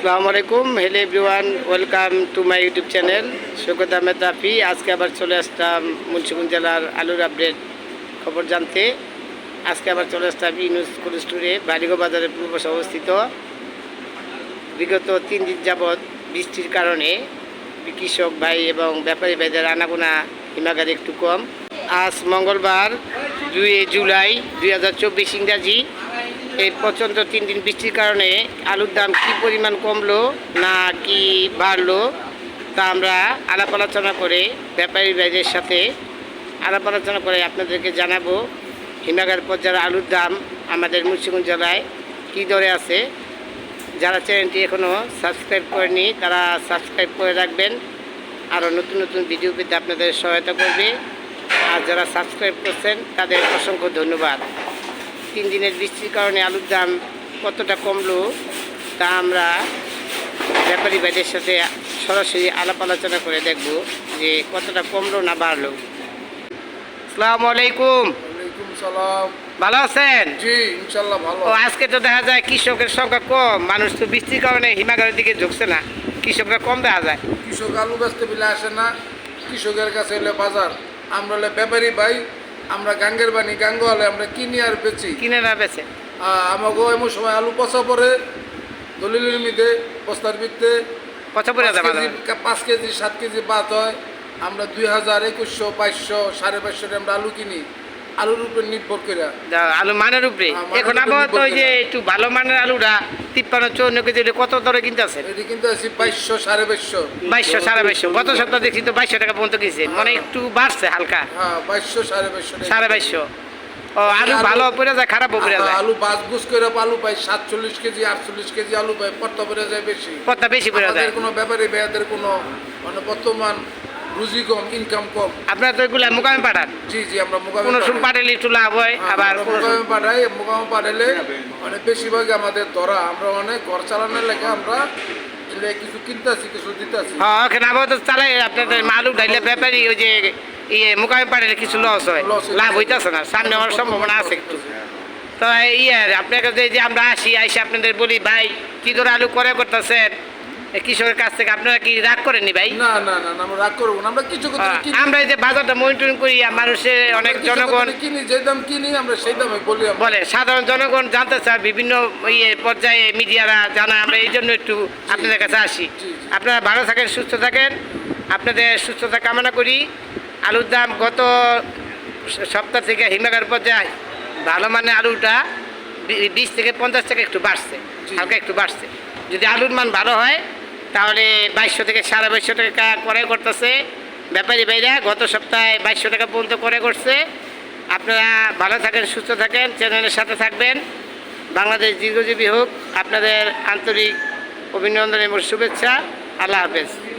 আসসালামু আলাইকুম। Hello everyone welcome to my YouTube channel Shoukat Ahmed Rafi. আজকে আবার চলে আসলাম মুন্সিগঞ্জ জেলার আলুর আপডেট খবর জানতে। আজকে আবার চলে আসলাম ইউনুস কোল্ড স্টোরে বালিগো বাজারের পূর্ব অবস্থিত। বিগত তিন দিন যাবৎ বৃষ্টির কারণে কৃষক ভাই এবং ব্যাপারী ভাইদের আনাগোনা হিমাগার একটু কম। আজ মঙ্গলবার দুই জুলাই দুই হাজার চব্বিশ ইংরাজি এই প্রচণ্ড তিন দিন বৃষ্টির কারণে আলুর দাম কী পরিমাণ কমলো না কি বাড়লো, তা আমরা আলাপ আলোচনা করে ব্যাপারী ভাইদের সাথে আলাপ আলোচনা করে আপনাদেরকে জানাব। হিমাগার পর্যায়ের আলুর দাম আমাদের মুন্সিগঞ্জ জেলায় কী দরে আছে? যারা চ্যানেলটি এখনও সাবস্ক্রাইব করেনি, তারা সাবস্ক্রাইব করে রাখবেন। আরও নতুন নতুন ভিডিও পেতে আপনাদের সহায়তা করবে। আর যারা সাবস্ক্রাইব করছেন, তাদের অসংখ্য ধন্যবাদ। তিন দিনের বৃষ্টির কারণে আলুর দাম কতটা কমলো তা আমরা ব্যাপারী ভাইদের সাথে সরাসরি আলাপ আলোচনা করে দেখব যে কতটা কমলো না বাড়লো। আসসালামু আলাইকুম। ভালো আছেন? ও আজকে তো দেখা যায় কৃষকের সংখ্যা কম মানুষ তো বৃষ্টির কারণে হিমাগারের দিকে ঝুঁকছে না। কৃষকরা কম দেখা যায়। কৃষক আলু বেচতে বিলে আসে না কৃষকের কাছে হলে বাজার। আমরা হলে ব্যাপারী ভাই আমরা গাঙ্গের বাণী গাঙ্গ হলে আমরা কিনি আর বেচি? কিনে না বেচে। আমাকে এমন সময় আলু পচা পরে দলিলের মিদে বস্তার ভিত্তে। পচা পরে পাঁচ কেজি পাঁচ কেজি সাত কেজি বাদ হয়। আমরা দুই হাজার একুশশো বাইশশো সাড়ে বাইশশো আমরা আলু কিনি। আলুর উপর নির্ভর করে। আলু মানের উপরে। হ্যাঁ, এখন আবার তো ওই যে একটু ভালো মানের আলুটা তিপ্পান্ন চৌন্ন কেজি কত দরে কিনতে আছে এটি কিন্তু আছি বাইশশো সাড়ে বাইশশো। বাইশশো সাড়ে বাইশশো। গত সপ্তাহ দেখছি তো বাইশশো টাকা পর্যন্ত কিনছে। মানে একটু বাড়ছে হালকা। হ্যাঁ বাইশশো সাড়ে বাইশশো সাড়ে বাইশশো। ও আলু ভালো পড়ে যায় খারাপও পড়ে যায়? আলু বাস বুস করে আলু পাই সাতচল্লিশ কেজি আটচল্লিশ কেজি আলু পাই পড়তে পড়ে যায় বেশি। কতটা বেশি পড়ে যায়। কোনো ব্যাপারে বেয়াদের কোনো মানে বর্তমান রুজি কম ইনকাম কম। আপনার তো এগুলা মোকামে পাঠান। জি জি আমরা মোকামে কোনো সময় পাঠালে একটু লাভ হয় আবার মোকামে পাঠাই মোকামে পাঠালে মানে বেশিরভাগই আমাদের ধরা আমরা অনেক ঘর চালানোর লেগে আমরা কিছু কিনতেছি কিছু দিতেছি। হ্যাঁ ওখানে আবার তো চালাই আপনাদের আলু ডাইলে ব্যাপারী ওই যে ইয়ে মোকামে পাঠালে কিছু লস হয়। লাভ হইতেছে না সামনে হওয়ার সম্ভাবনা আছে একটু। তো ইয়ে আপনার কাছে যে আমরা আসি আইসে আপনাদের বলি ভাই কি ধরে আলু করে করতেছেন? কৃষকের কাছ থেকে আপনারা কি রাগ করেননি ভাই? না না না আমরা রাগ করব না। আমরা কিছু আমরা এই যে বাজারটা মনিটরিং করি মানুষের অনেক জনগণ কিনি যে দাম কিনি আমরা সেই দামে বলি বলে সাধারণ জনগণ জানতে চায় বিভিন্ন ইয়ে পর্যায়ে মিডিয়ারা জানায় আমরা এই জন্য একটু আপনাদের কাছে আসি। আপনারা ভালো থাকেন সুস্থ থাকেন আপনাদের সুস্থতা কামনা করি। আলুর দাম গত সপ্তাহ থেকে হিমাগার পর্যায়ে ভালো মানে আলুটা বিশ থেকে পঞ্চাশ টাকা একটু বাড়ছে হালকা একটু বাড়ছে। যদি আলুর মান ভালো হয় তাহলে বাইশশো থেকে সাড়ে বাইশশো টাকা করে করতেছে। ব্যাপারী ভাইরা, গত সপ্তাহে বাইশশো টাকা পর্যন্ত করে করছে। আপনারা ভালো থাকেন, সুস্থ থাকেন, চ্যানেলের সাথে থাকবেন। বাংলাদেশ দীর্ঘজীবী হোক। আপনাদের আন্তরিক অভিনন্দন এবং শুভেচ্ছা। আল্লাহ হাফেজ।